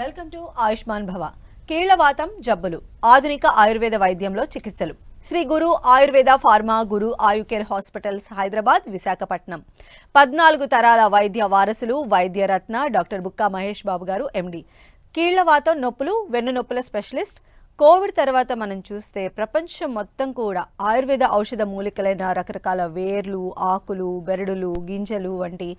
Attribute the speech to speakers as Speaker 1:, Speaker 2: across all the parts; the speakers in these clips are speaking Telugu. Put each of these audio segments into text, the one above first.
Speaker 1: వెల్కమ్ టు ఆయుష్మాన్ భవ. కీళ్ళవాతం జబ్బులు. ఆధునిక ఆయుర్వేద వైద్యంలో చికిత్సలు. Sri Guru Ayurveda pharma Guru Ayucare hospitals Hyderabad Visakhapatnam. పద్నాలుగు తరాల వైద్య వారసులు వైద్యరత్న డాక్టర్ బుక్కా మహేష్ బాబు గారు ఎండి. కీళ్ళవాతం నొప్పులు వెన్ను నొప్పుల స్పెషలిస్ట్. కోవిడ్ తర్వాత మనం చూస్తే ప్రపంచం మొత్తం కూడా ఆయుర్వేద ఔషధ మూలికలైన రకరకాల వేర్లు ఆకులు బెరడులు గింజలు వంటి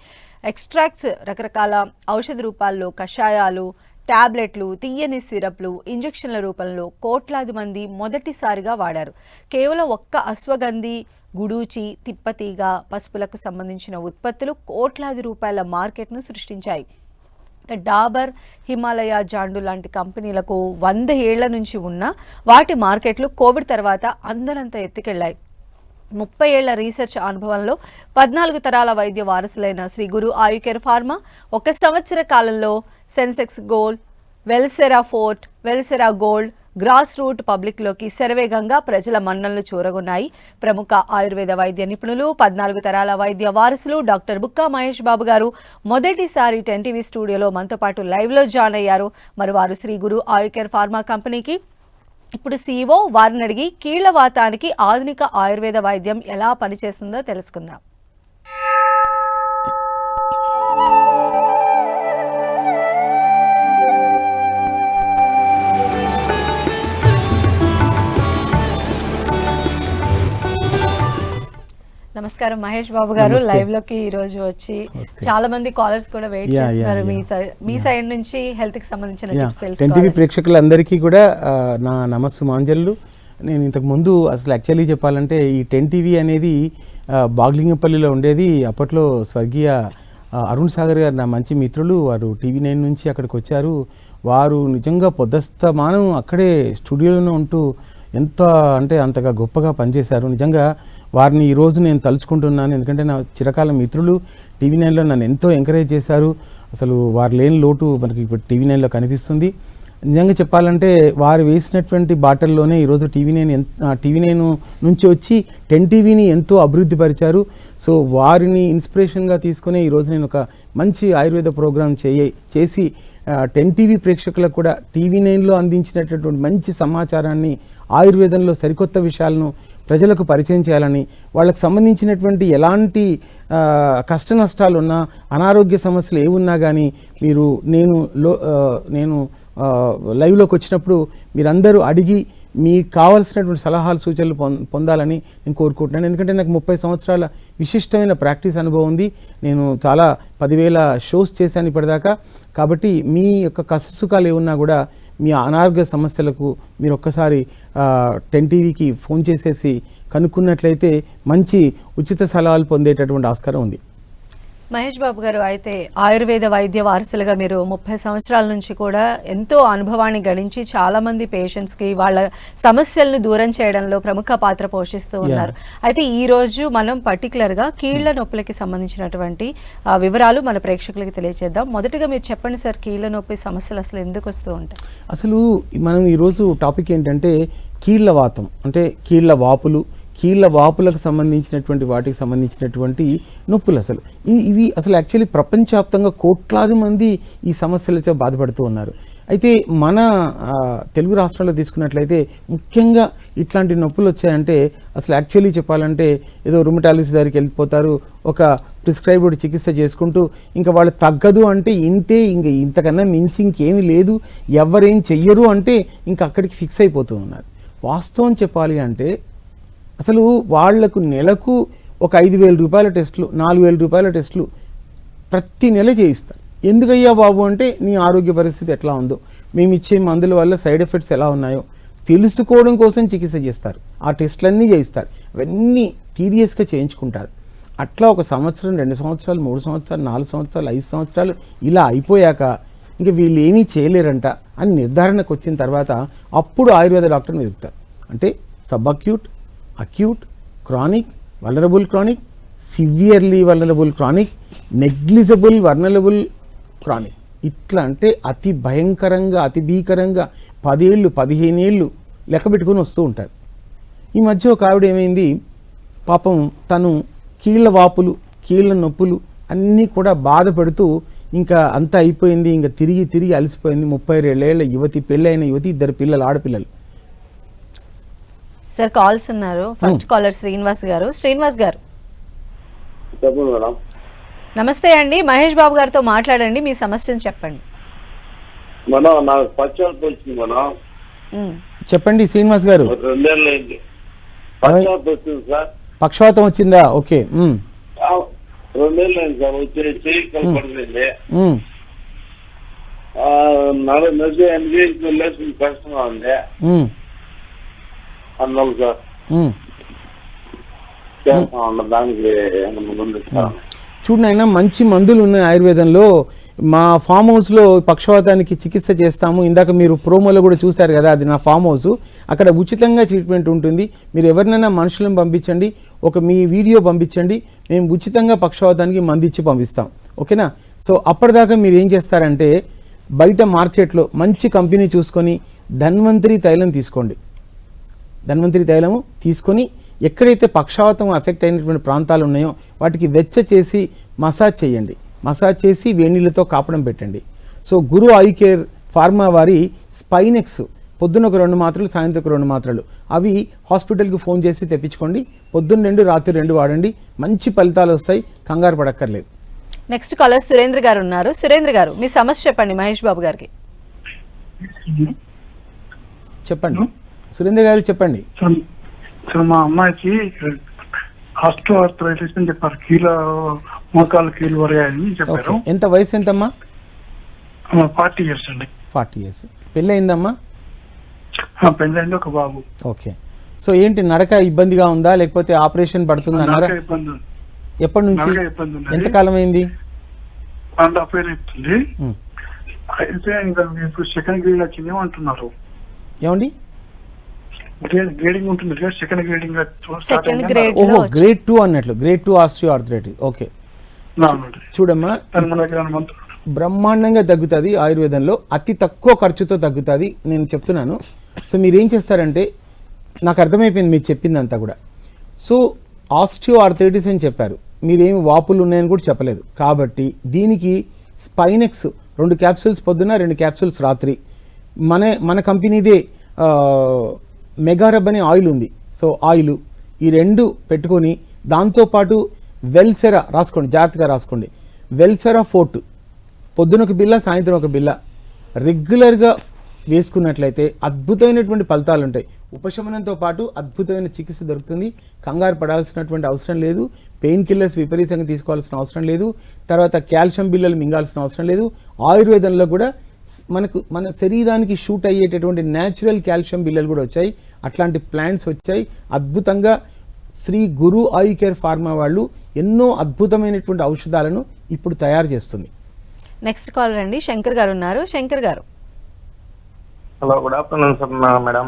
Speaker 1: ఎక్స్ట్రాక్ట్స్ రకరకాల ఔషధ రూపాల్లో కషాయాలు టాబ్లెట్లు తీయని సిరప్లు ఇంజెక్షన్ల రూపంలో కోట్లాది మంది మొదటిసారిగా వాడారు. కేవలం ఒక్క అశ్వగంధి గుడూచి తిప్పతీగ పసుపులకు సంబంధించిన ఉత్పత్తులు కోట్లాది రూపాయల మార్కెట్ను సృష్టించాయి. డాబర్ హిమాలయ జాండు లాంటి కంపెనీలకు వంద ఏళ్ళ నుంచి ఉన్న వాటి మార్కెట్లు కోవిడ్ తర్వాత అందరంత ఎత్తుకెళ్ళాయి ముప్పై ఏళ్ళ రీసెర్చ్ అనుభవంలో పద్నాలుగు తరాల వైద్య వారసులైన శ్రీ గురు ఆయుకేర్ ఫార్మా ఒక సంవత్సర కాలంలో Sensex gold Welsera forte Welsera gold grass root పబ్లిక్లోకి శరవేగంగా ప్రజల మన్ననలు చూరగొన్నాయి. ప్రముఖ ఆయుర్వేద వైద్య నిపుణులు పద్నాలుగు తరాల వైద్య వారసులు డాక్టర్ బుక్కా మహేష్ బాబు గారు మొదటిసారి టెన్ టీవీ స్టూడియోలో మనతో పాటు లైవ్లో జాయిన్ అయ్యారు. మరి వారు శ్రీ గురు ఆయుకేర్ ఫార్మా కంపెనీకి ఇప్పుడు సీఓ వారిని అడిగి కీళ్ళవాతానికి ఆధునిక ఆయుర్వేద వైద్యం ఎలా పనిచేస్తుందో తెలుసుకుందాం. నమస్కారం మహేష్ బాబు గారు. లైవ్లోకి ఈ రోజు వచ్చి చాలా మంది కాలర్స్ కూడా వెయిట్ చేస్తున్నారు మీ మీ సైడ్ నుంచి హెల్త్కి సంబంధించిన
Speaker 2: యా,
Speaker 1: టిప్స్
Speaker 2: టెన్ టీవీ
Speaker 1: తెలుసుకోవాలి.
Speaker 2: ప్రేక్షకులందరికీ కూడా నా నమస్సు మాంజల్లు నేను ఇంతకు ముందు అసలు యాక్చువల్లీ చెప్పాలంటే ఈ టెన్ టీవీ అనేది బాగ్లింగపల్లిలో ఉండేది. అప్పట్లో స్వర్గీయ అరుణ్ సాగర్ గారు నా మంచి మిత్రులు. వారు టీవీ నైన్ నుంచి అక్కడికి వచ్చారు. వారు నిజంగా పొద్దస్తమానం అక్కడే స్టూడియోలోనే ఉంటూ ఎంత అంటే అంతగా గొప్పగా పనిచేశారు. నిజంగా వారిని ఈరోజు నేను తలుచుకుంటున్నాను. ఎందుకంటే నా చిరకాల మిత్రులు టీవీ నైన్లో నన్ను ఎంతో ఎంకరేజ్ చేశారు. అసలు వారు లేని లోటు మనకి ఇప్పుడు టీవీ నైన్లో కనిపిస్తుంది. నిజంగా చెప్పాలంటే వారు వేసినటువంటి బాటల్లోనే ఈరోజు టీవీ నైన్ ఎంత టీవీ నైన్ నుంచి వచ్చి టెన్ టీవీని ఎంతో అభివృద్ధి పరిచారు. సో వారిని ఇన్స్పిరేషన్గా తీసుకునే ఈరోజు నేను ఒక మంచి ఆయుర్వేద ప్రోగ్రాం చేయ చేసి టెన్ టీవీ ప్రేక్షకులకు కూడా టీవీ నైన్లో అందించినటువంటి మంచి సమాచారాన్ని ఆయుర్వేదంలో సరికొత్త విషయాలను ప్రజలకు పరిచయం చేయాలని వాళ్ళకి సంబంధించినటువంటి ఎలాంటి కష్ట నష్టాలు ఉన్నా అనారోగ్య సమస్యలు ఏమున్నా కానీ మీరు నేను లో నేను లైవ్లోకి వచ్చినప్పుడు మీరందరూ అడిగి మీకు కావాల్సినటువంటి సలహాలు సూచనలు పొందాలని నేను కోరుకుంటున్నాను. ఎందుకంటే నాకు ముప్పై సంవత్సరాల విశిష్టమైన ప్రాక్టీస్ అనుభవం ఉంది. నేను చాలా పదివేల షోస్ చేశాను ఇప్పటిదాకా. కాబట్టి మీ యొక్క కసుసుకాలు ఏమున్నా కూడా మీ అనారోగ్య సమస్యలకు మీరు ఒక్కసారి టెన్ టీవీకి ఫోన్ చేసేసి కనుక్కున్నట్లయితే మంచి ఉచిత సలహాలు పొందేటటువంటి ఆస్కారం ఉంది.
Speaker 1: మహేష్ బాబు గారు అయితే ఆయుర్వేద వైద్య వారసులుగా మీరు ముప్పై సంవత్సరాల నుంచి కూడా ఎంతో అనుభవాన్ని గడించి చాలా మంది పేషెంట్స్కి వాళ్ళ సమస్యలను దూరం చేయడంలో ప్రముఖ పాత్ర పోషిస్తూ ఉన్నారు. అయితే ఈ రోజు మనం పర్టికులర్గా కీళ్ళ నొప్పులకి సంబంధించినటువంటి వివరాలు మన ప్రేక్షకులకి తెలియజేద్దాం మొదటగా మీరు చెప్పండి సార్ కీళ్ళ నొప్పి సమస్యలు అసలు ఎందుకు వస్తూ ఉంటాయి?
Speaker 2: అసలు మనం ఈరోజు టాపిక్ ఏంటంటే కీళ్ళ వాతం అంటే కీళ్ళ వాపులు కీళ్ళ వాపులకు సంబంధించినటువంటి వాటికి సంబంధించినటువంటి నొప్పులు అసలు. ఇవి అసలు యాక్చువల్లీ ప్రపంచవ్యాప్తంగా కోట్లాది మంది ఈ సమస్యలతో బాధపడుతూ ఉన్నారు. అయితే మన తెలుగు రాష్ట్రాల్లో తీసుకున్నట్లయితే ముఖ్యంగా ఇట్లాంటి నొప్పులు వచ్చాయంటే అసలు యాక్చువల్లీ చెప్పాలంటే ఏదో రుమటాలజిస్ట్ దగ్గరికి వెళ్ళిపోతారు ఒక ప్రిస్క్రైబ్డ్ చికిత్స చేసుకుంటూ ఇంకా వాళ్ళు తగ్గదు అంటే ఇంతే ఇంక ఇంతకన్నా మించి ఇంకేమీ లేదు ఎవరేం చెయ్యరు అంటే ఇంకా అక్కడికి ఫిక్స్ అయిపోతూ ఉన్నారు. వాస్తవం చెప్పాలి అంటే అసలు వాళ్ళకు నెలకు ఒక ఐదు వేల రూపాయల టెస్టులు నాలుగు వేల రూపాయల టెస్టులు ప్రతి నెల చేయిస్తారు. ఎందుకయ్యా బాబు అంటే నీ ఆరోగ్య పరిస్థితి ఎట్లా ఉందో. మేము ఇచ్చే మందుల వల్ల సైడ్ ఎఫెక్ట్స్ ఎలా ఉన్నాయో తెలుసుకోవడం కోసం చికిత్స చేస్తారు. ఆ టెస్టులన్నీ చేయిస్తారు. అవన్నీ టీడీఎస్గా చేయించుకుంటారు. అట్లా ఒక సంవత్సరం రెండు సంవత్సరాలు మూడు సంవత్సరాలు నాలుగు సంవత్సరాలు ఐదు సంవత్సరాలు ఇలా అయిపోయాక ఇంకా వీళ్ళు ఏమీ చేయలేరంట అని నిర్ధారణకు వచ్చిన తర్వాత అప్పుడు ఆయుర్వేద డాక్టర్ని వెతుకుతారు. అంటే sub acute acute chronic vulnerable chronic severely vulnerable chronic negligible vulnerable chronic ఇట్లా అంటే అతి భయంకరంగా అతి భీకరంగా పదేళ్ళు పదిహేనేళ్ళు లెక్క పెట్టుకొని వస్తూ ఉంటారు. ఈ మధ్య ఒక ఆవిడ ఏమైంది? పాపం తను కీళ్ళ వాపులు కీళ్ళ నొప్పులు అన్నీ కూడా బాధపడుతూ ఇంకా అంతా అయిపోయింది ఇంకా తిరిగి తిరిగి అలసిపోయింది. ముప్పై రెండేళ్ళ యువతి పెళ్ళైన యువతి ఇద్దరు పిల్లలు ఆడపిల్లలు.
Speaker 1: సార్ కాల్స్ ఉన్నారు. First caller Srinivas garu. Srinivas గారు.
Speaker 3: చెప్పండి మేడం.
Speaker 1: నమస్తే అండి. మహేష్ బాబు గారితో మాట్లాడండి. మీ సమస్యను చెప్పండి.
Speaker 3: మేడం నాకు పశ్చాత్తం వచ్చింది మేడం.
Speaker 1: ఉమ్.
Speaker 2: చెప్పండి శ్రీనివాస్ గారు.
Speaker 3: రెండేళ్ళు అయింది. పశ్చాత్తం వచ్చింది సార్.
Speaker 2: పక్షవాతం వచ్చిందా? ఓకే. ఉమ్,
Speaker 3: ఆ, రెండేళ్ళు అయింది సార్. వచ్చి చెయ్యి కలపడింది
Speaker 2: ఉమ్,
Speaker 3: నడు నది ఎంగేజ్ లేచి కష్టంగా ఉంది
Speaker 2: ఉమ్,
Speaker 3: అన్నాను సార్
Speaker 2: ఉమ్.
Speaker 3: చేస్తా ఉన్నా దానికి ఏమన్నా ముందు సార్
Speaker 2: చూడు నాయన మంచి మందులు ఉన్నాయి ఆయుర్వేదంలో. మా ఫామ్ హౌస్లో పక్షవాతానికి చికిత్స చేస్తాము. ఇందాక మీరు ప్రోమోలో కూడా చూశారు కదా అది నా ఫామ్ హౌస్. అక్కడ ఉచితంగా ట్రీట్మెంట్ ఉంటుంది. మీరు ఎవరినైనా మనుషులను పంపించండి. ఒక మీ వీడియో పంపించండి. మేము ఉచితంగా పక్షవాతానికి మందు ఇచ్చి పంపిస్తాం. ఓకేనా? సో అప్పటిదాకా మీరు ఏం చేస్తారంటే బయట మార్కెట్లో మంచి కంపెనీ చూసుకొని ధన్వంతరి తైలం తీసుకోండి. ధన్వంతరి తైలము తీసుకొని ఎక్కడైతే పక్షవాతం ఎఫెక్ట్ అయినటువంటి ప్రాంతాలు ఉన్నాయో వాటికి వెచ్చ చేసి మసాజ్ చేయండి. మసాజ్ చేసి వేణీళ్ళతో కాపడం పెట్టండి. So Guru eye care pharma వారి స్పైనెక్స్ పొద్దున్న ఒక రెండు మాత్రలు సాయంత్రం ఒక రెండు మాత్రలు. అవి హాస్పిటల్కి ఫోన్ చేసి తెప్పించుకోండి. పొద్దున్న రెండు రాత్రి రెండు వాడండి. మంచి ఫలితాలు వస్తాయి. కంగారు పడక్కర్లేదు.
Speaker 1: నెక్స్ట్ కాలర్ సురేంద్ర గారు ఉన్నారు. సురేంద్ర గారు మీ సమస్య చెప్పండి మహేష్ బాబు గారికి.
Speaker 2: చెప్పండి. సురేంద్ర గారు చెప్పండి.
Speaker 4: సార్ మా అమ్మాయికి ఆస్టో ఆర్థరైటిస్ అని చెప్పారు కీళ్ళ మోకాలు కీళ్ళు వరగాయని చెప్పారు.
Speaker 2: ఎంత వయసు ఎంతమ్మా?
Speaker 4: ఫార్టీ ఇయర్స్ అండి.
Speaker 2: Forty years. పెళ్ళి అయిందమ్మా
Speaker 4: ఆ, పెళ్ళైంది ఒక బాబు.
Speaker 2: ఓకే. సో ఏంటి నడక ఇబ్బందిగా ఉందా? లేకపోతే ఆపరేషన్ పడుతుంది? అన్నారా
Speaker 4: నడక ఇబ్బంది ఉంది.
Speaker 2: ఎప్పటి నుంచి?
Speaker 4: ఉన్నది.
Speaker 2: ఎంతకాలం అయింది
Speaker 4: వన్ హాఫ్ ఇయర్ అవుతుంది.
Speaker 2: ఉమ్.
Speaker 4: అయితే ఇంకా ఇప్పుడు సెకండ్ గ్రేడ్ వచ్చింది అంటున్నారు.
Speaker 2: ఏమండి?
Speaker 4: గ్రేడింగ్ ఉంటుంది సెకండ్ గ్రేడింగ్
Speaker 1: సెకండ్ గ్రేడ్
Speaker 2: ఓహో గ్రేడ్ టూ అన్నట్లు. Grade two osteo arthritis okay చూడమ్మా. బ్రహ్మాండంగా తగ్గుతుంది ఆయుర్వేదంలో. అతి తక్కువ ఖర్చుతో తగ్గుతుంది. నేను చెప్తున్నాను. సో మీరు ఏం చేస్తారంటే నాకు అర్థమైపోయింది మీరు చెప్పిందంతా కూడా. సో ఆస్టియో ఆర్థరైటిస్ అని చెప్పారు. మీరేమి వాపులు ఉన్నాయని కూడా చెప్పలేదు. కాబట్టి దీనికి స్పైనెక్స్ రెండు క్యాప్సూల్స్ పొద్దున రెండు క్యాప్సూల్స్ రాత్రి. మన మన కంపెనీదే ఆ, మెగారబ్ అనే ఆయిల్ ఉంది. సో ఆయిల్ ఈ రెండు పెట్టుకొని దాంతోపాటు వెల్సెరా రాసుకోండి. జాగ్రత్తగా రాసుకోండి. వెల్సెరా ఫోర్ట్. పొద్దున ఒక బిల్ల సాయంత్రం ఒక బిల్ల. రెగ్యులర్గా వేసుకున్నట్లయితే అద్భుతమైనటువంటి ఫలితాలు ఉంటాయి. ఉపశమనంతో పాటు అద్భుతమైన చికిత్స దొరుకుతుంది. కంగారు పడాల్సినటువంటి అవసరం లేదు. పెయిన్ కిల్లర్స్ విపరీతంగా తీసుకోవాల్సిన అవసరం లేదు. తర్వాత కాల్షియం బిల్లలు మింగాల్సిన అవసరం లేదు. ఆయుర్వేదంలో కూడా మనకు మన శరీరానికి షూట్ అయ్యేటటువంటి న్యాచురల్ కాల్షియం బిల్లలు కూడా వచ్చాయి. అట్లాంటి ప్లాంట్స్ వచ్చాయి. అద్భుతంగా Sri Guru eye care pharma వాళ్ళు ఎన్నో అద్భుతమైనటువంటి ఔషధాలను ఇప్పుడు తయారు చేస్తుంది.
Speaker 1: నెక్స్ట్ కాలర్ అండి శంకర్ గారు ఉన్నారు. Shankar garu.
Speaker 5: Hello good afternoon sir madam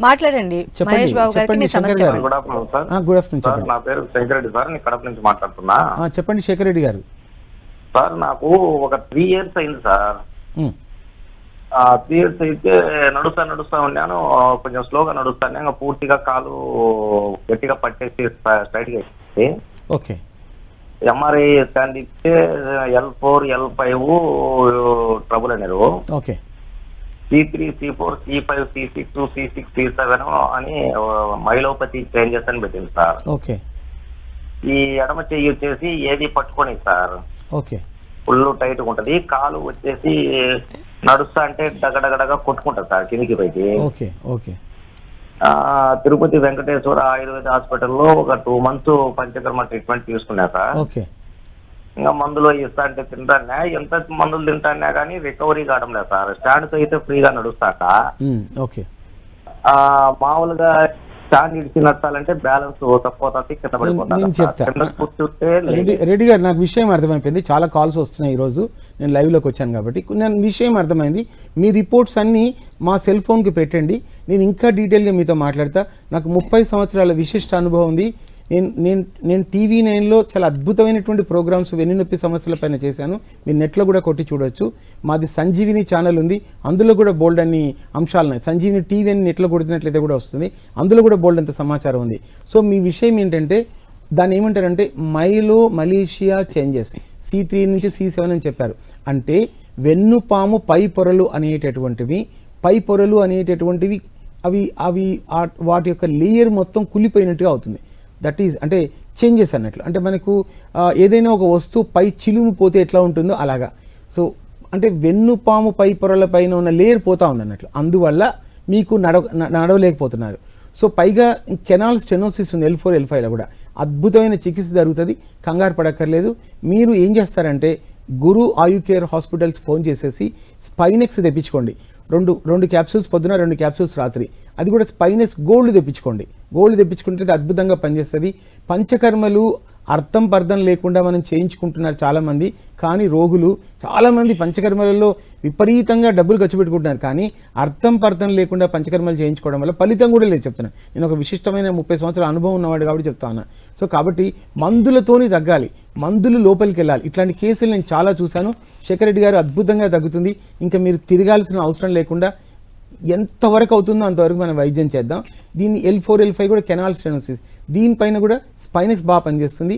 Speaker 1: మాట్లాడండి.
Speaker 2: చెప్పండి,
Speaker 1: మహేష్ బాబు గారికి మీ సమస్య
Speaker 2: శంకర్.
Speaker 5: గుడ్ ఆఫ్టర్నూన్ సార్
Speaker 2: ఆ, గుడ్ ఆఫ్టర్నూన్
Speaker 5: సార్ నా పేరు శంకరెడ్డి సార్ నేను కడప నుంచి మాట్లాడుతున్నా.
Speaker 2: ఆ, చెప్పండి శేఖర్ రెడ్డి గారు.
Speaker 5: సార్ నాకు ఒక త్రీ ఇయర్స్ అయింది సార్ ఇయర్స్ అయితే నడుస్తా నడుస్తా ఉన్నాను. కొంచెం స్లోగా నడుస్తాను ఇంకా పూర్తిగా కాలు గట్టిగా పట్టేసి స్ట్రైట్గా వేసి
Speaker 2: ఓకే.
Speaker 5: ఎంఆర్ఐ స్కాన్ ఇస్తే L four L five trouble అన్నారు.
Speaker 2: Okay.
Speaker 5: C three C four C five C six C six C seven అని మైలోపతి చేంజెస్ అని పెట్టింది సార్.
Speaker 2: ఓకే.
Speaker 5: ఈ ఎడమ చెయ్యి వచ్చేసి ఏది పట్టుకొని సార్.
Speaker 2: ఓకే.
Speaker 5: ఫుల్ టైట్ ఉంటది. కాలు వచ్చేసి నడుస్తా అంటే డగడగడగా కొట్టుకుంటది సార్ కిందికి పైకి.
Speaker 2: ఓకే
Speaker 5: తిరుపతి వెంకటేశ్వర ఆయుర్వేద హాస్పిటల్లో ఒక టూ మంత్స్ పంచకర్మ ట్రీట్మెంట్ తీసుకున్నా సార్.
Speaker 2: ఓకే.
Speaker 5: ఇంకా మందులు ఇస్తా అంటే తింటానే ఎంత మందులు తింటానే కానీ రికవరీ కావడం లేదు సార్. స్టాండ్తో అయితే ఫ్రీగా నడుస్తాక
Speaker 2: ఓకే.
Speaker 5: మామూలుగా స్టాండ్ ఇడిచి బ్యాలెన్స్ కింద
Speaker 2: రెడ్డి రెడ్డి గారు నాకు విషయం అర్థమైపోయింది. చాలా కాల్స్ వస్తున్నాయి ఈరోజు. నేను లైవ్లోకి వచ్చాను కాబట్టి. నేను విషయం అర్థమైంది. మీ రిపోర్ట్స్ అన్నీ మా సెల్ ఫోన్కి పెట్టండి. నేను ఇంకా డీటెయిల్గా మీతో మాట్లాడతా. నాకు ముప్పై సంవత్సరాల విశిష్ట అనుభవం ఉంది. నేను నేను నేను టీవీ నైన్లో చాలా అద్భుతమైనటువంటి ప్రోగ్రామ్స్ వెన్నునొప్పి సమస్యల పైన చేశాను. మీరు నెట్లో కూడా కొట్టి చూడొచ్చు. మాది సంజీవిని ఛానల్ ఉంది. అందులో కూడా బోల్డ్ అన్ని అంశాలు ఉన్నాయి. సంజీవిని టీవీ అని నెట్లో కొట్టినట్లయితే కూడా వస్తుంది. అందులో కూడా బోల్డ్ అంత సమాచారం ఉంది. సో మీ విషయం ఏంటంటే దాన్ని ఏమంటారంటే myelomalacia changes. C three నుంచి సి సెవెన్ అని చెప్పారు. అంటే వెన్నుపాము పై పొరలు అనేటటువంటివి పై పొరలు అనేటటువంటివి అవి అవి వాటి యొక్క లేయర్ మొత్తం కులిపోయినట్టుగా అవుతుంది. దట్ ఈజ్ అంటే చేంజెస్ అన్నట్లు. అంటే మనకు ఏదైనా ఒక వస్తువు పై చిలుము పోతే ఎట్లా ఉంటుందో అలాగా. సో అంటే వెన్నుపాము పై పొరల పైన ఉన్న లేయర్ పోతా ఉంది అన్నట్లు. అందువల్ల మీకు నడవ న- నడవలేకపోతున్నారు. సో పైగా కెనాల్ స్టెనోసిస్ ఉంది ఎల్ ఫోర్ ఎల్ ఫైవ్లో కూడా. అద్భుతమైన చికిత్స జరుగుతుంది కంగారు పడక్కర్లేదు. మీరు ఏం చేస్తారంటే గురు ఆయు కేర్ హాస్పిటల్స్ ఫోన్ చేసేసి స్పైనెక్స్ తెప్పించుకోండి. రెండు రెండు క్యాప్సూల్స్ పొద్దున రెండు క్యాప్సూల్స్ రాత్రి. అది కూడా స్పైనస్ గోల్డ్ తెప్పించుకోండి. గోల్డ్ తెప్పించుకుంటే అది అద్భుతంగా పనిచేస్తుంది. పంచకర్మలు అర్థం పర్థం లేకుండా మనం చేయించుకుంటున్నారు చాలామంది. కానీ రోగులు చాలామంది పంచకర్మలలో విపరీతంగా డబ్బులు ఖర్చు పెట్టుకుంటున్నారు. కానీ అర్థం పర్థం లేకుండా పంచకర్మలు చేయించుకోవడం వల్ల ఫలితం కూడా లేదు చెప్తున్నాను నేను ఒక విశిష్టమైన ముప్పై సంవత్సరాల అనుభవం ఉన్నవాడు కాబట్టి చెప్తాను సో కాబట్టి మందులతోని తగ్గాలి. మందులు లోపలికి వెళ్ళాలి. ఇట్లాంటి కేసులు నేను చాలా చూశాను. శేఖర్ రెడ్డి గారు అద్భుతంగా తగ్గుతుంది. ఇంకా మీరు తిరగాల్సిన అవసరం లేకుండా ఎంతవరకు అవుతుందో అంతవరకు మనం వైద్యం చేద్దాం. దీన్ని ఎల్ ఫోర్ ఎల్ ఫైవ్ కూడా కెనాల్ స్టెనోసిస్ దీనిపైన కూడా స్పైనక్స్ బాగా పనిచేస్తుంది.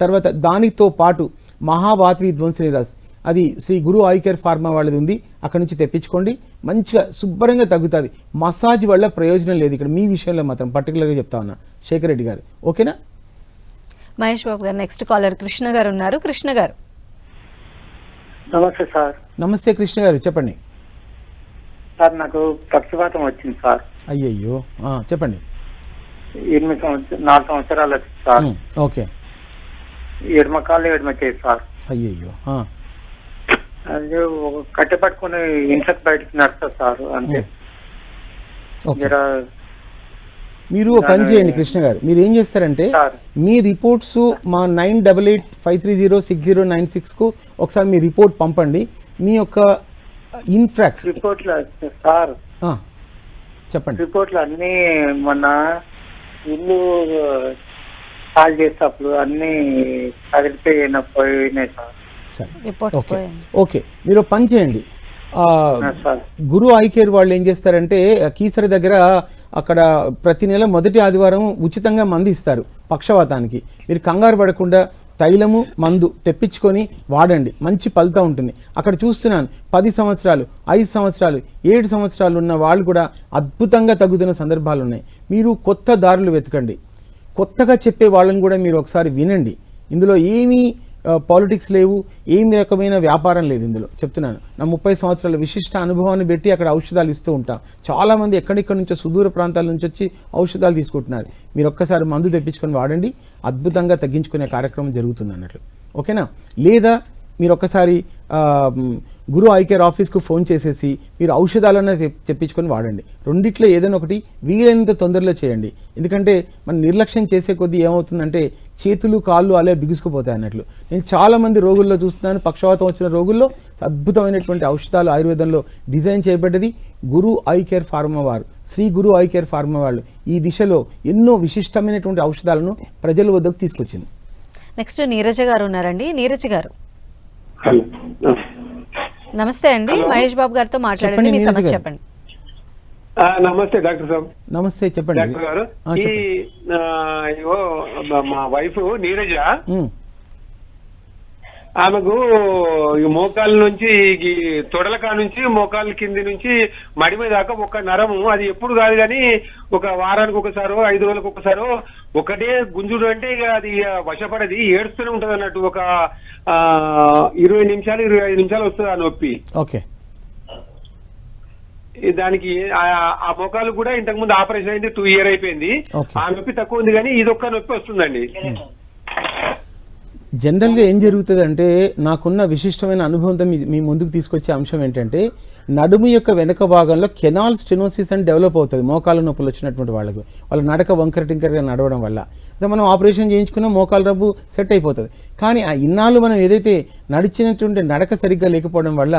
Speaker 2: తర్వాత దానితో పాటు మహావాత్వి ధ్వంస రాస్ అది Sri Guru eye care pharma వాళ్ళది ఉంది అక్కడ నుంచి తెప్పించుకోండి. మంచిగా శుభ్రంగా తగ్గుతుంది. మసాజ్ వల్ల ప్రయోజనం లేదు ఇక్కడ. మీ విషయంలో మాత్రం పర్టికులర్గా చెప్తా ఉన్నా. శేఖర్ రెడ్డి గారు ఓకేనా?
Speaker 1: మహేష్ బాబు గారు నెక్స్ట్ కాలర్ కృష్ణ గారు ఉన్నారు. కృష్ణ గారు.
Speaker 6: నమస్తే సార్.
Speaker 2: నమస్తే కృష్ణ గారు చెప్పండి.
Speaker 6: సార్ నాకు పక్షపాతం వచ్చింది సార్.
Speaker 2: అయ్యయ్యో. చెప్పండి.
Speaker 6: ఎనిమిది సంవత్సరం నాలుగు సంవత్సరాలు వచ్చింది సార్.
Speaker 2: ఓకే.
Speaker 6: ఎడమ కాళ్ళు ఎడమ చేయి సార్.
Speaker 2: అయ్యయ్యో.
Speaker 6: అది ఒక కట్టె పట్టుకుని ఇంట్లోకి బయటకు నడుస్తా సార్ అంతే.
Speaker 2: మీరు పని చేయండి కృష్ణ గారు. మీరు ఏం చేస్తారంటే. మీ రిపోర్ట్స్ మా nine double eight five three zero six zero nine సిక్స్కు ఒకసారి మీ రిపోర్ట్ పంపండి. మీ యొక్క ఇన్ఫ్రాక్స్
Speaker 6: రిపోర్ట్లు సార్.
Speaker 2: చెప్పండి.
Speaker 6: రిపోర్ట్లు అన్ని మొన్న ఇల్లు కాల్ చేసేటప్పుడు అన్ని కదిలిపోయిన పోయినాయి సార్.
Speaker 2: సరే.
Speaker 1: Reports
Speaker 2: okay. ఓకే. మీరు పని చేయండి. గురు ఐ కేర్ వాళ్ళు ఏం చేస్తారంటే కీసర దగ్గర అక్కడ ప్రతి నెల మొదటి ఆదివారం ఉచితంగా మందు ఇస్తారు పక్షవాతానికి. మీరు కంగారు పడకుండా తైలము మందు తెప్పించుకొని వాడండి. మంచి ఫలితం ఉంటుంది. అక్కడ చూస్తున్నాను పది సంవత్సరాలు ఐదు సంవత్సరాలు ఏడు సంవత్సరాలు ఉన్న వాళ్ళు కూడా అద్భుతంగా తగ్గుతున్న సందర్భాలు ఉన్నాయి. మీరు కొత్త దారులు వెతకండి. కొత్తగా చెప్పే వాళ్ళని కూడా మీరు ఒకసారి వినండి. ఇందులో ఏమీ పాలిటిక్స్ లేవు ఏమి రకమైన వ్యాపారం లేదు ఇందులో. చెప్తున్నాను. నా ముప్పై సంవత్సరాల విశిష్ట అనుభవాన్ని పెట్టి అక్కడ ఔషధాలు ఇస్తూ ఉంటాం. చాలామంది ఎక్కడెక్కడి నుంచో సుదూర ప్రాంతాల నుంచి వచ్చి ఔషధాలు తీసుకుంటున్నారు. మీరు ఒక్కసారి మందు తెప్పించుకొని వాడండి అద్భుతంగా తగ్గించుకునే కార్యక్రమం జరుగుతుంది అన్నట్లు. ఓకేనా? లేదా మీరు ఒక్కసారి గురు ఐ కేర్ ఆఫీస్కు ఫోన్ చేసేసి మీరు ఔషధాలను తెప్పించుకొని వాడండి. రెండిట్లో ఏదైనా ఒకటి వీలైనంత తొందరలో చేయండి. ఎందుకంటే మనం నిర్లక్ష్యం చేసే కొద్దీ ఏమవుతుందంటే చేతులు కాళ్ళు అలా బిగుసుకుపోతాయి అన్నట్లు. నేను చాలామంది రోగుల్లో చూస్తున్నాను. పక్షవాతం వచ్చిన రోగుల్లో అద్భుతమైనటువంటి ఔషధాలు ఆయుర్వేదంలో డిజైన్ చేయబడ్డది గురు ఐ కేర్ ఫార్మా వారు. Sri Guru eye care pharma వాళ్ళు ఈ దిశలో ఎన్నో విశిష్టమైనటువంటి ఔషధాలను ప్రజల వద్దకు తీసుకొచ్చింది.
Speaker 1: నెక్స్ట్ నీరజ గారు ఉన్నారండి. నీరజ గారు.
Speaker 3: హలో
Speaker 1: నమస్తే అండి మహేష్ బాబు గారితో మాట్లాడండి
Speaker 2: చెప్పండి,
Speaker 1: మీ సమస్య. చెప్పండి.
Speaker 3: నమస్తే డాక్టర్ సాబ్.
Speaker 2: నమస్తే చెప్పండి.
Speaker 3: డాక్టర్ గారు ఈ మా- వైఫ్ నీరజ ఆమెకు ఈ మోకాళ్ళ నుంచి ఈ తొడల కా నుంచి మోకాళ్ళ కింది నుంచి మడిమ దాకా ఒక నరము. అది ఎప్పుడు కాదు కానీ ఒక వారానికి ఒకసారో ఐదు రోజులకు ఒకసారో ఒకటే గుంజుడు అంటే ఇక అది వశపడది. ఏడుస్తూనే ఉంటది అన్నట్టు ఒక ఆ, ఇరవై నిమిషాలు ఇరవై ఐదు నిమిషాలు వస్తుంది ఆ నొప్పి.
Speaker 2: ఓకే.
Speaker 3: ఈ దానికి ఆ- మోకాలు కూడా ఇంతకు ముందు ఆపరేషన్ అయింది టూ ఇయర్ అయిపోయింది. ఆ నొప్పి తక్కువ ఉంది కానీ ఇదొక్క నొప్పి వస్తుందండి.
Speaker 2: జనరల్గా ఏం జరుగుతుంది అంటే నాకున్న విశిష్టమైన అనుభవంతో మీ మీ ముందుకు తీసుకొచ్చే అంశం ఏంటంటే నడుము యొక్క వెనక భాగంలో కెనాల్ స్టెనోసిస్ అని డెవలప్ అవుతుంది మోకాలు నొప్పులు వచ్చినటువంటి వాళ్ళకు. వాళ్ళ నడక వంకర టింకరగా నడవడం వల్ల. అయితే మనం ఆపరేషన్ చేయించుకున్న మోకాలు రబ్బు సెట్ అయిపోతుంది. కానీ ఆ ఇన్నాళ్ళు మనం ఏదైతే నడిచినటువంటి నడక సరిగ్గా లేకపోవడం వల్ల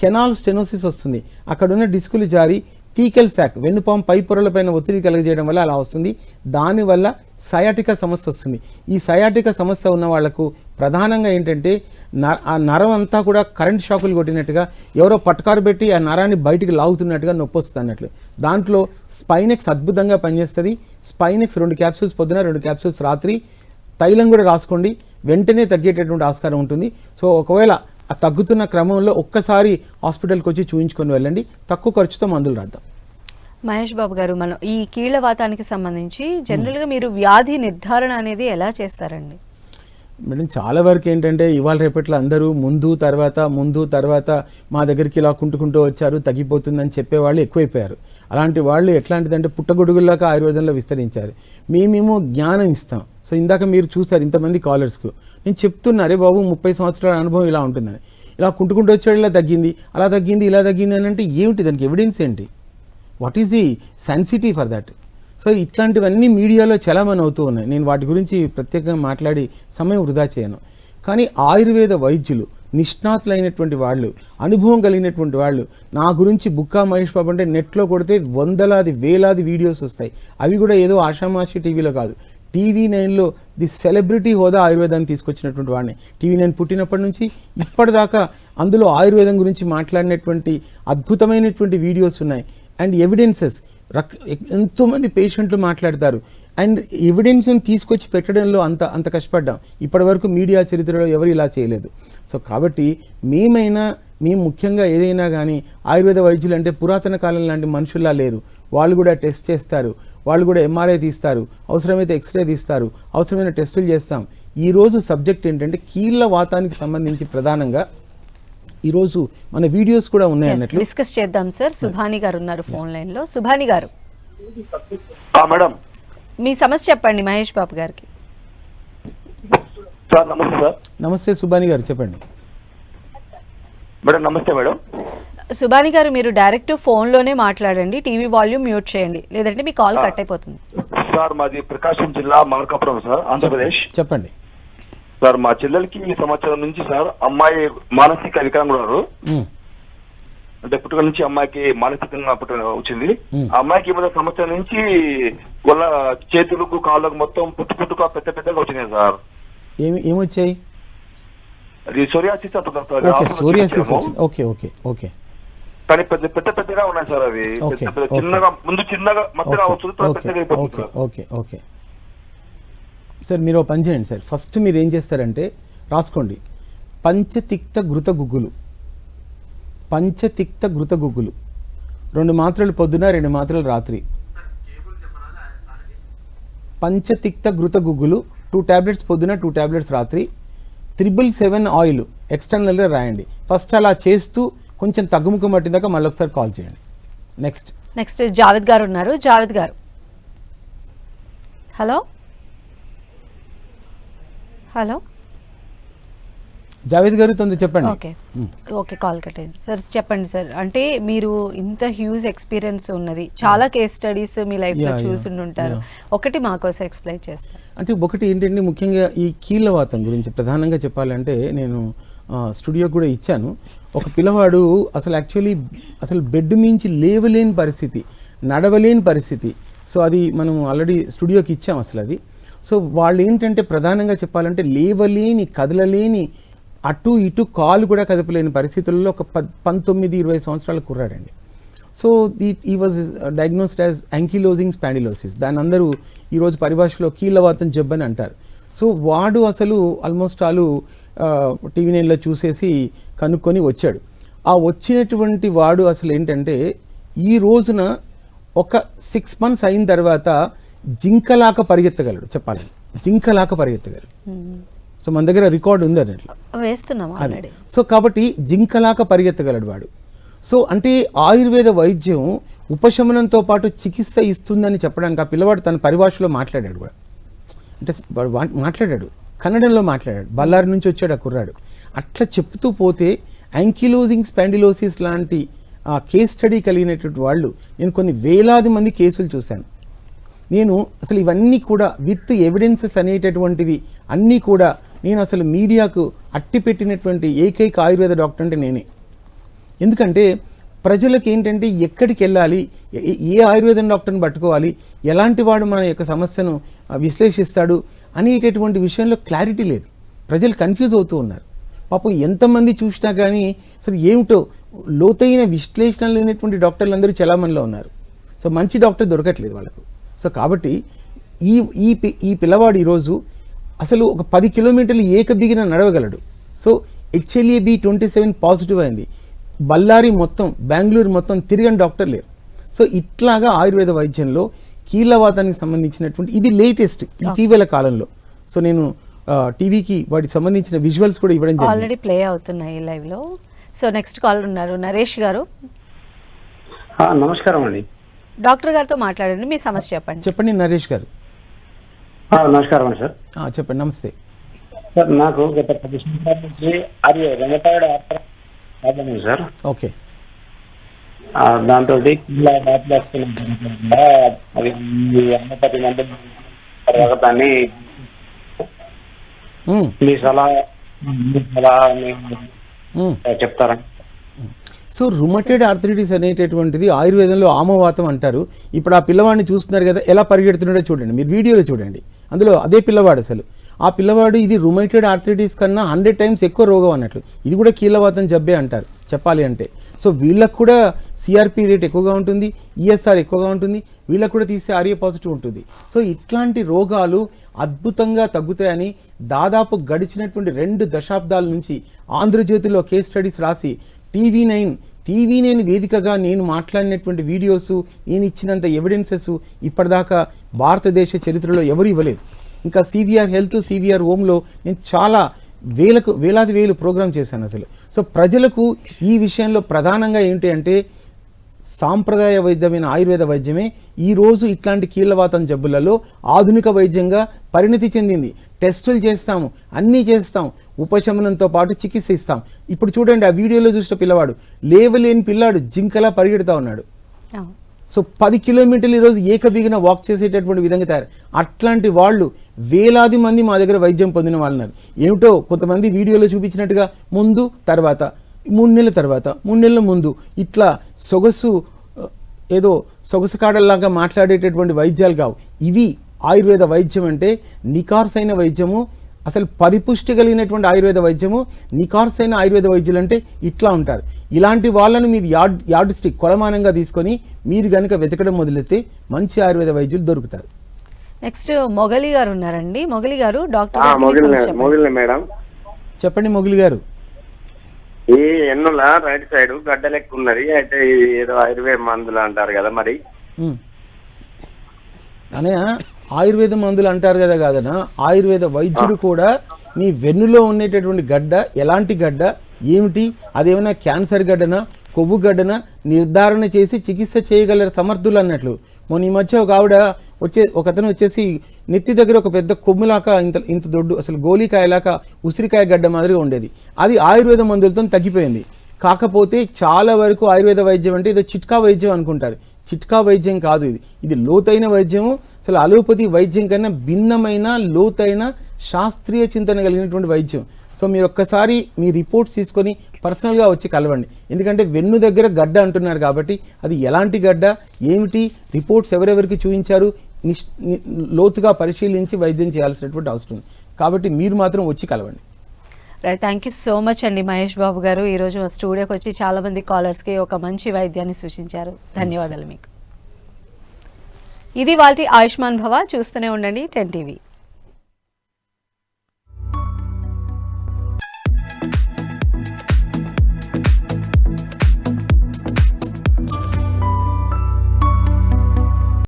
Speaker 2: కెనాల్ స్టెనోసిస్ వస్తుంది. అక్కడ ఉన్న డిస్కులు జారి టీకెల్ శాక్ వెన్నుపాం పై పొరలపైన ఒత్తిడి కలగజేయడం వల్ల అలా వస్తుంది. దానివల్ల సయాటిక సమస్య వస్తుంది. ఈ సయాటిక సమస్య ఉన్న వాళ్ళకు ప్రధానంగా ఏంటంటే న- ఆ నరం అంతా కూడా కరెంట్ షాకులు కొట్టినట్టుగా ఎవరో పట్టకారు పెట్టి ఆ నరాన్ని బయటికి లాగుతున్నట్టుగా నొప్పి వస్తుంది అన్నట్లు. దాంట్లో స్పైనెక్స్ అద్భుతంగా పనిచేస్తుంది. స్పైనెక్స్ రెండు క్యాప్సూల్స్ పొద్దున రెండు క్యాప్సూల్స్ రాత్రి. తైలం కూడా రాసుకోండి. వెంటనే తగ్గేటటువంటి ఆస్కారం ఉంటుంది. సో ఒకవేళ ఆ తగ్గుతున్న క్రమంలో ఒక్కసారి హాస్పిటల్కి వచ్చి చూయించుకొని వెళ్ళండి. తక్కువ ఖర్చుతో మందులు రాద్దాం.
Speaker 1: మహేష్ బాబు గారు మనం ఈ కీళ్ళవాతానికి సంబంధించి జనరల్గా మీరు వ్యాధి నిర్ధారణ అనేది ఎలా చేస్తారండి?
Speaker 2: మేడం చాలా వరకు ఏంటంటే ఇవాళ రేపట్లో అందరూ ముందు తర్వాత ముందు తర్వాత మా దగ్గరికి ఇలా కుంటుకుంటూ వచ్చారు తగ్గిపోతుందని చెప్పేవాళ్ళు ఎక్కువైపోయారు. అలాంటి వాళ్ళు ఎట్లాంటిదంటే పుట్టగొడుగుల్లాగా ఆయుర్వేదంలో విస్తరించారు. మేమేమో జ్ఞానం ఇస్తాం. సో ఇందాక మీరు చూసారు ఇంతమంది కాలర్స్కు. నేను చెప్తున్నా అరే బాబు ముప్పై సంవత్సరాల అనుభవం ఇలా ఉంటుందని. ఇలా కుంటుకుంటూ వచ్చాడు ఇలా తగ్గింది అలా తగ్గింది ఇలా తగ్గింది అని అంటే ఏమిటి? దానికి ఎవిడెన్స్ ఏంటి? What is the sensitive for that so ఇట్లాంటివన్నీ మీడియాలో చలామణి అవుతూ ఉన్నాయి. నేను వాటి గురించి ప్రత్యేకంగా మాట్లాడి సమయం వృధా చేయను. కానీ ఆయుర్వేద వైద్యులు నిష్ణాతులైనటువంటి వాళ్ళు అనుభవం కలిగినటువంటి వాళ్ళు నా గురించి బుక్కా మహేష్ బాబు అంటే నెట్లో కొడితే వందలాది వేలాది వీడియోస్ వస్తాయి. అవి కూడా ఏదో ఆషామాషి టీవీలో కాదు. టీవీ నైన్లో ది సెలబ్రిటీ హోదా ఆయుర్వేదాన్ని తీసుకొచ్చినటువంటి వాడిని. టీవీ నైన్ పుట్టినప్పటి నుంచి ఇప్పటిదాకా అందులో ఆయుర్వేదం గురించి మాట్లాడినటువంటి అద్భుతమైనటువంటి వీడియోస్ ఉన్నాయి. అండ్ ఎవిడెన్సెస్ రక్ ఎంతోమంది పేషెంట్లు మాట్లాడతారు. అండ్ ఎవిడెన్స్ని తీసుకొచ్చి పెట్టడంలో అంత అంత కష్టపడ్డాం. ఇప్పటివరకు మీడియా చరిత్రలో ఎవరు ఇలా చేయలేదు. సో కాబట్టి మేమైనా మేము ముఖ్యంగా ఏదైనా కానీ ఆయుర్వేద వైద్యులు అంటే పురాతన కాలం లాంటి మనుషుల్లా లేరు. వాళ్ళు కూడా టెస్ట్ చేస్తారు. వాళ్ళు కూడా ఎంఆర్ఐ తీస్తారు. అవసరమైతే ఎక్స్రే తీస్తారు. అవసరమైన టెస్టులు చేస్తాం. ఈరోజు సబ్జెక్ట్ ఏంటంటే కీళ్ళ వాతానికి సంబంధించి ప్రధానంగా ఈరోజు మన వీడియోస్ కూడా ఉన్నాయి అన్నట్లు.
Speaker 1: డిస్కస్ చేద్దాం సార్ సుభాని గారు ఉన్నారు ఫోన్ లైన్లో సుభాని గారు.
Speaker 7: మేడం.
Speaker 1: మీ సమస్య చెప్పండి మహేష్ బాబు గారికి.
Speaker 7: సార్ నమస్తే సార్.
Speaker 2: నమస్తే సుబాని గారు చెప్పండి.
Speaker 7: మేడం నమస్తే మేడం.
Speaker 1: సుభాని గారు మీరు డైరెక్ట్ ఫోన్లోనే మాట్లాడండి టీవీ వాల్యూమ్ మ్యూట్ చేయండి లేదంటే మీ కాల్ కట్ అయిపోతుంది.
Speaker 7: సార్ మాది ప్రకాశం జిల్లా మార్కాపురం సార్ ఆంధ్రప్రదేశ్.
Speaker 2: చెప్పండి.
Speaker 7: సార్ మా చెల్లెలకి ఈ సంవత్సరం నుంచి సార్ అమ్మాయి మానసిక వికలాంగున్నారు
Speaker 2: ఉమ్,
Speaker 7: అంటే పుట్టుక నుంచి అమ్మాయికి మానసికంగా పుట్ట వచ్చింది. అమ్మాయికి మధ్య సంవత్సరం నుంచి వాళ్ళ చేతులకు కాళ్ళకు మొత్తం పుట్టు పుట్టుక పెద్ద పెద్దగా వచ్చినాయి సార్.
Speaker 2: ఏమి ఏమొచ్చాయి?
Speaker 7: అది psoriasis
Speaker 2: okay psoriasis okay okay okay.
Speaker 7: కానీ పెద్ద పెద్ద పెద్దగా ఉన్నాయి సార్ అవి. చిన్నగా ముందు చిన్నగా మధ్యగా వస్తుంది పెద్దగా అయిపోతుంది.
Speaker 2: Okay okay. సార్ మీరు పని చేయండి సార్. ఫస్ట్ మీరు ఏం చేస్తారంటే రాసుకోండి. పంచతిక్త ఘృత గుగ్గులు. పంచతిక్త ఘృత గుగ్గులు. రెండు మాత్రలు పొద్దున రెండు మాత్రలు రాత్రి. పంచతిక్త ఘృత గుగ్గులు టూ టాబ్లెట్స్ పొద్దున టూ టాబ్లెట్స్ రాత్రి. త్రిబుల్ సెవెన్ ఆయిల్ ఎక్స్టర్నల్గా రాయండి. ఫస్ట్ అలా చేస్తూ కొంచెం తగ్గుముఖం పట్టిందాక మళ్ళీ ఒకసారి కాల్ చేయండి. నెక్స్ట్
Speaker 1: నెక్స్ట్ జావేద్ గారు ఉన్నారు. జావేద్ గారు. Hello hello.
Speaker 2: జావేద్ గారు తొందర చెప్పండి.
Speaker 1: ఓకే. ఓకే కాల్ కట్ అయింది. సార్ చెప్పండి సార్. అంటే మీరు ఇంత హ్యూజ్ ఎక్స్పీరియన్స్ ఉన్నది. చాలా కేస్ స్టడీస్ మీ లైఫ్లో
Speaker 2: Yeah, yeah,
Speaker 1: చూసుంటారు ఒకటి మా కోసం ఎక్స్ప్లెయిన్ చేస్తారు
Speaker 2: అంటే ఒకటి ఏంటంటే ముఖ్యంగా ఈ కీళ్ళవాతం గురించి ప్రధానంగా చెప్పాలంటే నేను స్టూడియో కూడా ఇచ్చాను. ఒక పిల్లవాడు అసలు యాక్చువల్లీ అసలు బెడ్ మించి లేవలేని పరిస్థితి నడవలేని పరిస్థితి. సో అది మనం ఆల్రెడీ స్టూడియోకి ఇచ్చాం అసలు అది. సో వాళ్ళు ఏంటంటే ప్రధానంగా చెప్పాలంటే లేవలేని కదలలేని అటు ఇటు కాలు కూడా కదపలేని పరిస్థితుల్లో ఒక ప పంతొమ్మిది ఇరవై సంవత్సరాల కుర్రాడండి. సో ది ఈ was diagnosed as ankylosing spondylosis. దాని అందరూ ఈరోజు పరిభాషలో కీళ్ళవాతం జబ్బు అని అంటారు. సో వాడు అసలు ఆల్మోస్ట్ వాళ్ళు టీవీ నైన్లో చూసేసి కనుక్కొని వచ్చాడు. ఆ వచ్చినటువంటి వాడు అసలు ఏంటంటే ఈ రోజున ఒక సిక్స్ మంత్స్ అయిన తర్వాత జింకలాక పరిగెత్తగలడు. చెప్పాలి. జింకలాక పరిగెత్తగలడు. సో మన దగ్గర రికార్డు ఉంది అన్నట్లు.
Speaker 1: వేస్తున్నాం
Speaker 2: సో కాబట్టి జింకలాక పరిగెత్తగలడు వాడు. సో అంటే ఆయుర్వేద వైద్యం ఉపశమనంతో పాటు చికిత్స ఇస్తుందని చెప్పడానికి ఆ పిల్లవాడు తన పరిభాషలో మాట్లాడాడు కూడా. అంటే మాట్లాడాడు. కన్నడంలో మాట్లాడాడు. బళ్ళారి నుంచి వచ్చాడు ఆ కుర్రాడు. అట్లా చెప్తూ పోతే యాంకిలోజింగ్ స్పాండిలోసిస్ లాంటి ఆ కేస్ స్టడీ కలిగినటువంటి వాళ్ళు నేను కొన్ని వేలాది మంది కేసులు చూశాను. నేను అసలు ఇవన్నీ కూడా విత్ ఎవిడెన్సెస్ అనేటటువంటివి అన్నీ కూడా నేను అసలు మీడియాకు అట్టి పెట్టినటువంటి ఏకైక ఆయుర్వేద డాక్టర్ అంటే నేనే. ఎందుకంటే ప్రజలకు ఏంటంటే ఎక్కడికి వెళ్ళాలి ఏ- ఏ ఆయుర్వేదం డాక్టర్ని పట్టుకోవాలి ఎలాంటి వాడు మన యొక్క సమస్యను విశ్లేషిస్తాడు అనేటటువంటి విషయంలో క్లారిటీ లేదు. ప్రజలు కన్ఫ్యూజ్ అవుతూ ఉన్నారు. పాపం ఎంతమంది చూసినా కానీ అసలు ఏమిటో లోతైన విశ్లేషణ లేనటువంటి డాక్టర్లు అందరూ చలామణిలో ఉన్నారు. సో మంచి డాక్టర్ దొరకట్లేదు వాళ్ళకు. సో కాబట్టి ఈ ఈ పి- ఈ పిల్లవాడు ఈరోజు అసలు ఒక పది కిలోమీటర్లు ఏకబిగిన నడవగలడు. So HLAB twenty seven positive అయింది. బళ్ళారి మొత్తం బెంగళూరు మొత్తం తిరగని డాక్టర్ లేరు. సో ఇట్లాగా ఆయుర్వేద వైద్యంలో కీళ్ళవాతానికి సంబంధించినటువంటి ఇది లేటెస్ట్ ఇటీవల కాలంలో. సో నేను టీవీకి వాటికి సంబంధించిన విజువల్స్ కూడా ఇవ్వడం
Speaker 1: ఆల్రెడీ ప్లే అవుతున్నాయి లైవ్లో సో నెక్స్ట్ కాల్ ఉన్నారు నరేష్ గారు.
Speaker 8: ఆ, నమస్కారం అండి.
Speaker 1: డాక్టర్ గారితో మాట్లాడండి మీ సమస్య చెప్పండి.
Speaker 2: చెప్పండి నరేష్ గారు.
Speaker 8: ఆ, నమస్కారం అండి సార్.
Speaker 2: ఆ, చెప్పండి నమస్తే.
Speaker 8: సార్ నాకు గత పది సంవత్సరాల నుంచి అది రెమటాయిడ్ ప్రాబ్లం ఉంది సార్.
Speaker 2: ఓకే.
Speaker 8: ఆ, దాంతో అది మంది తర్వాత దాన్ని మీ సలహా మీ సలహా మీ-
Speaker 2: ఉమ్.
Speaker 8: చెప్తారా?
Speaker 2: సో రుమటెడ్ ఆర్థరైటిస్ అనేటటువంటిది ఆయుర్వేదంలో ఆమవాతం అంటారు. ఇప్పుడు ఆ పిల్లవాడిని చూస్తున్నారు కదా ఎలా పరిగెడుతున్నాడో చూడండి. మీరు వీడియోలో చూడండి. అందులో అదే పిల్లవాడు అసలు. ఆ పిల్లవాడు ఇది రుమైటెడ్ ఆర్థరైటిస్ కన్నా హండ్రెడ్ టైమ్స్ ఎక్కువ రోగం అన్నట్లు. ఇది కూడా కీలవాతం జబ్బే అంటారు చెప్పాలి అంటే. సో వీళ్ళకు కూడా సిఆర్పి రేట్ ఎక్కువగా ఉంటుంది ఈఎస్ఆర్ ఎక్కువగా ఉంటుంది వీళ్ళకు కూడా తీసే ఆర్ఏ పాజిటివ్ ఉంటుంది. సో ఇట్లాంటి రోగాలు అద్భుతంగా తగ్గుతాయని దాదాపు గడిచినటువంటి రెండు దశాబ్దాల నుంచి ఆంధ్రజ్యోతిలో కేస్ స్టడీస్ రాసి టీవీ నైన్ టీవీ నైన్ వేదికగా నేను మాట్లాడినటువంటి వీడియోస్ నేను ఇచ్చినంత ఎవిడెన్సెస్ ఇప్పటిదాకా భారతదేశ చరిత్రలో ఎవరు ఇవ్వలేదు. ఇంకా సివిఆర్ హెల్త్ సివిఆర్ హోమ్లో నేను చాలా వేలకు వేలాది వేలు ప్రోగ్రామ్ చేశాను అసలు. సో ప్రజలకు ఈ విషయంలో ప్రధానంగా ఏంటి అంటే సాంప్రదాయ వైద్యమైన ఆయుర్వేద వైద్యమే ఈరోజు ఇట్లాంటి కీళ్ళవాతం జబ్బులలో ఆధునిక వైద్యంగా పరిణతి చెందింది. టెస్టులు చేస్తాము అన్నీ చేస్తాం ఉపశమనంతో పాటు చికిత్స ఇస్తాం. ఇప్పుడు చూడండి ఆ వీడియోలో చూసిన పిల్లవాడు లేవలేని పిల్లాడు జింకలా పరిగెడుతూ ఉన్నాడు. సో పది కిలోమీటర్లు ఈరోజు ఏకబిగిన వాక్ చేసేటటువంటి విధంగా తయారు. అట్లాంటి వాళ్ళు వేలాది మంది మా దగ్గర వైద్యం పొందిన వాళ్ళు ఉన్నారు ఏమిటో కొంతమంది వీడియోలో చూపించినట్టుగా ముందు తర్వాత మూడు నెలల తర్వాత మూడు నెలల ముందు ఇట్లా సొగసు ఏదో సొగసు కాడల్లాగా మాట్లాడేటటువంటి వైద్యాలు కావు. ఇవి ఆయుర్వేద వైద్యం అంటే నికార్సైన వైద్యము అసలు పరిపుష్టి కలిగినటువంటి ఆయుర్వేద వైద్యము నికార్సైన ఆయుర్వేద వైద్యులు అంటే ఇట్లా ఉంటారు. ఇలాంటి వాళ్ళను మీరు యార్డ్ యార్డ్ స్టిక్ కొలమానంగా తీసుకొని మీరు కనుక వెతకడం మొదలెడితే మంచి ఆయుర్వేద వైద్యులు దొరుకుతారు.
Speaker 1: నెక్స్ట్ మొగలి గారు ఉన్నారండి. మొగలి గారు డాక్టర్
Speaker 6: మేడం.
Speaker 2: చెప్పండి మొగులి గారు.
Speaker 6: ఈ ఎన్నుల రైట్ సైడ్ గడ్డ లెక్క ఉన్నది. అయితే ఏదో ఆయుర్వేద మందులు అంటారు కదా మరి.
Speaker 2: అనయ్య ఆయుర్వేద మందులు అంటారు కదా కాదనా? ఆయుర్వేద వైద్యుడు కూడా నీ వెన్నులో ఉండేటటువంటి గడ్డ ఎలాంటి గడ్డ ఏమిటి? అదేమైనా క్యాన్సర్ గడ్డనా? కొవ్వు గడ్డనా? నిర్ధారణ చేసి చికిత్స చేయగల సమర్థులు అన్నట్లు. మొన్న ఈ మధ్య ఒక ఆవిడ వచ్చే ఒక అతను వచ్చేసి నెత్తి దగ్గర ఒక పెద్ద కొమ్ములాక ఇంత ఇంత దొడ్డు అసలు గోలికాయలాక ఉసిరికాయ గడ్డ మాదిరిగా ఉండేది. అది ఆయుర్వేద మందులతో తగ్గిపోయింది. కాకపోతే చాలా వరకు ఆయుర్వేద వైద్యం అంటే ఏదో చిట్కా వైద్యం అనుకుంటారు. చిట్కా వైద్యం కాదు ఇది. ఇది లోతైన వైద్యము. అసలు అలోపతి వైద్యం కన్నా భిన్నమైన లోతైన శాస్త్రీయ చింతన కలిగినటువంటి వైద్యం. సో మీరు ఒక్కసారి మీ రిపోర్ట్స్ తీసుకొని పర్సనల్గా వచ్చి కలవండి. ఎందుకంటే వెన్ను దగ్గర గడ్డ అంటున్నారు కాబట్టి అది ఎలాంటి గడ్డ? ఏమిటి? రిపోర్ట్స్ ఎవరెవరికి చూపించారు? నిష్ లోతుగా పరిశీలించి వైద్యం చేయాల్సినటువంటి అవసరం ఉంది. కాబట్టి మీరు మాత్రం వచ్చి కలవండి.
Speaker 1: థ్యాంక్ యూ సో మచ్ అండి మహేష్ బాబు గారు. ఈరోజు మా స్టూడియోకి వచ్చి చాలా మంది కాలర్స్కి ఒక మంచి వైద్యాన్ని సూచించారు. ధన్యవాదాలు మీకు. ఇది వాళ్ళ ఆయుష్మాన్ భవ. చూస్తూనే ఉండండి టెన్ టీవీ.